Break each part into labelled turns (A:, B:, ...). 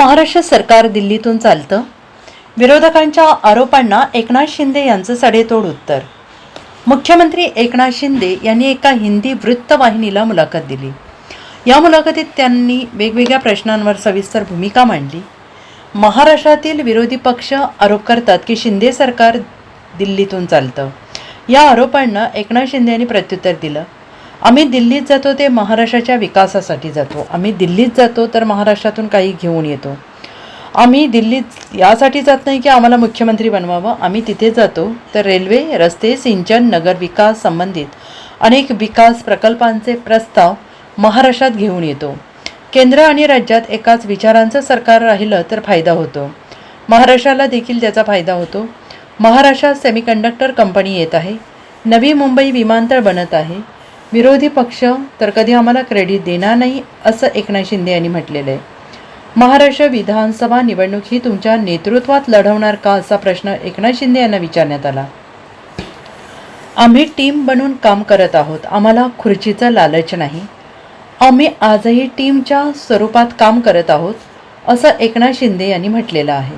A: महाराष्ट्र सरकार दिल्लीतून चालतं? विरोधकांच्या आरोपांना एकनाथ शिंदे यांचं सडेतोड उत्तर. मुख्यमंत्री एकनाथ शिंदे यांनी एका हिंदी वृत्तवाहिनीला मुलाखत दिली. या मुलाखतीत त्यांनी वेगवेगळ्या प्रश्नांवर सविस्तर भूमिका मांडली. महाराष्ट्रातील विरोधी पक्ष आरोप करतात की शिंदे सरकार दिल्लीतून चालतं. या आरोपांना एकनाथ शिंदे यांनी प्रत्युत्तर दिलं. आम्ही दिल्लीत जातो ते महाराष्ट्राच्या विकासासाठी जातो. आम्ही दिल्लीत जातो तर महाराष्ट्रातून काही घेऊन येतो. आम्ही दिल्लीत यासाठी जात नाही की आम्हाला मुख्यमंत्री बनवावं. आम्ही तिथे जातो तर रेल्वे रस्ते सिंचन नगर विकास संबंधित अनेक विकास प्रकल्पांचे प्रस्ताव महाराष्ट्रात घेऊन येतो. केंद्र आणि राज्यात एकाच विचारांचं सरकार राहिलं तर फायदा होतो. महाराष्ट्राला देखील त्याचा फायदा होतो. महाराष्ट्रात सेमीकंडक्टर कंपनी येत आहे. नवी मुंबई विमानतळ बनत आहे. विरोधी पक्ष तर कधी आम्हाला क्रेडिट देणार नाही असं एकनाथ शिंदे यांनी म्हटलेलं आहे. महाराष्ट्र विधानसभा निवडणूक ही तुमच्या नेतृत्वात लढवणार का असा प्रश्न एकनाथ शिंदे यांना विचारण्यात आला. आम्ही टीम बनून काम करत आहोत आम्हाला खुर्चीचा लालच नाही. आम्ही आजही टीमच्या स्वरूपात काम करत आहोत असं एकनाथ शिंदे यांनी म्हटलेलं आहे.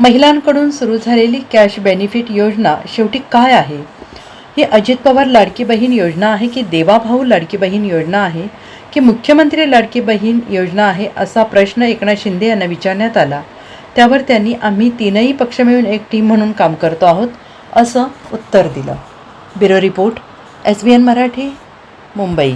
A: महिलांकडून सुरू झालेली कॅश बेनिफिट योजना शेवटी काय आहे? ही अजित पवार लाडकी बहीण योजना आहे की देवाभाऊ लाडकी बहीण योजना आहे की मुख्यमंत्री लाडकी बहीण योजना आहे असा प्रश्न एकनाथ शिंदे यांना विचारण्यात आला. त्यावर त्यांनी आम्ही तीनही पक्ष मिळून एक टीम म्हणून काम करतो आहोत असं उत्तर दिलं. Bureau report S B N Marathi Mumbai.